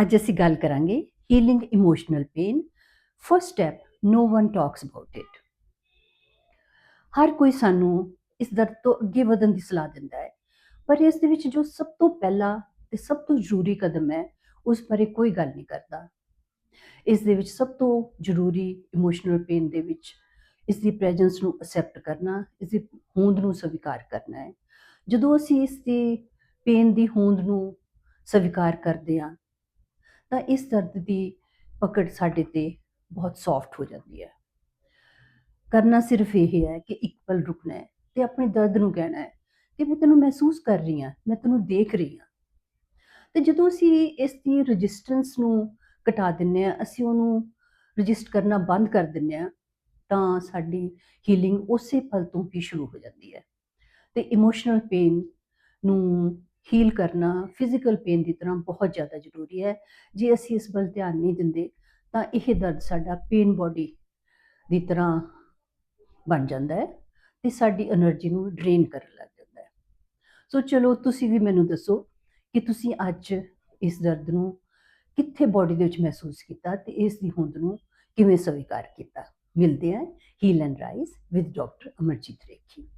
ਅੱਜ ਅਸੀਂ ਗੱਲ ਕਰਾਂਗੇ healing emotional pain first step no one talks about it ਹਰ ਕੋਈ ਸਾਨੂੰ ਇਸ ਦਰਦ ਤੋਂ ਅੱਗੇ ਵਧਣ ਦੀ ਸਲਾਹ ਦਿੰਦਾ ਹੈ, ਪਰ ਇਸ ਦੇ ਵਿੱਚ ਜੋ ਸਭ ਤੋਂ ਪਹਿਲਾ ਤੇ ਸਭ ਤੋਂ ਜ਼ਰੂਰੀ ਕਦਮ ਹੈ, ਉਸ ਬਾਰੇ ਕੋਈ ਗੱਲ ਨਹੀਂ ਕਰਦਾ। ਇਸ ਦੇ ਵਿੱਚ ਸਭ ਤੋਂ ਜ਼ਰੂਰੀ ਇਮੋਸ਼ਨਲ ਪੇਨ ਦੇ ਵਿੱਚ ਇਸ ਦੀ ਪ੍ਰੈਜ਼ੈਂਸ ਨੂੰ ਅਸੈਪਟ ਕਰਨਾ, ਇਸ ਦੀ ਹੋਂਦ ਨੂੰ ਸਵੀਕਾਰ ਕਰਨਾ ਹੈ। ਜਦੋਂ ਅਸੀਂ ਇਸ ਦੀ ਪੇਨ ਦੀ ਹੋਂਦ ਨੂੰ ਸਵੀਕਾਰ ਕਰਦੇ ਹਾਂ ਤਾਂ ਇਸ ਦਰਦ ਦੀ ਪਕੜ ਸਾਡੇ ਤੇ ਬਹੁਤ ਸੌਫਟ ਹੋ ਜਾਂਦੀ ਹੈ। ਕਰਨਾ ਸਿਰਫ ਇਹ ਹੈ ਕਿ ਇੱਕ ਪਲ ਰੁਕਣਾ ਹੈ ਤੇ ਆਪਣੇ ਦਰਦ ਨੂੰ ਕਹਿਣਾ ਹੈ ਕਿ ਮੈਂ ਤੈਨੂੰ ਮਹਿਸੂਸ ਕਰ ਰਹੀ ਹਾਂ, ਮੈਂ ਤੈਨੂੰ ਦੇਖ ਰਹੀ ਹਾਂ। ਤੇ ਜਦੋਂ ਅਸੀਂ ਇਸ ਦੀ ਰੈਜ਼ਿਸਟੈਂਸ ਨੂੰ ਘਟਾ ਦਿੰਨੇ ਆ ਅਸੀਂ ਉਹਨੂੰ ਰਜਿਸਟ ਕਰਨਾ ਬੰਦ ਕਰ ਦਿੰਨੇ ਆ ਤਾਂ ਸਾਡੀ ਹੀਲਿੰਗ ਉਸੇ ਪਲ ਤੋਂ ਹੀ ਸ਼ੁਰੂ ਹੋ ਜਾਂਦੀ ਹੈ। ਤੇ ਇਮੋਸ਼ਨਲ ਪੇਨ ਨੂੰ ਹੀਲ ਕਰਨਾ ਫਿਜ਼ੀਕਲ ਪੇਨ ਦੀ ਤਰ੍ਹਾਂ ਬਹੁਤ ਜ਼ਿਆਦਾ ਜ਼ਰੂਰੀ ਹੈ। ਜੇ ਅਸੀਂ ਇਸ ਵੱਲ ਧਿਆਨ ਨਹੀਂ ਦਿੰਦੇ, ਤਾਂ ਇਹ ਦਰਦ ਸਾਡਾ ਪੇਨ ਬੋਡੀ ਦੀ ਤਰ੍ਹਾਂ ਬਣ ਜਾਂਦਾ ਹੈ ਤੇ ਸਾਡੀ એનર્ਜੀ ਨੂੰ ਡਰੇਨ ਕਰਨ ਲੱਗ ਜਾਂਦਾ ਹੈ। ਸੋ ਚਲੋ ਤੁਸੀਂ ਵੀ ਮੈਨੂੰ ਦੱਸੋ ਕਿ ਤੁਸੀਂ ਅੱਜ ਇਸ ਦਰਦ ਨੂੰ ਕਿੱਥੇ ਬੋਡੀ ਦੇ ਵਿੱਚ ਮਹਿਸੂਸ ਕੀਤਾ ਤੇ ਇਸ ਦੀ ਹੋਂਦ ਨੂੰ ਕਿਵੇਂ ਸਵੀਕਾਰ ਕੀਤਾ। ਮਿਲਦੇ ਹਾਂ। Heal and rise with doctor Amarjeet Rekhi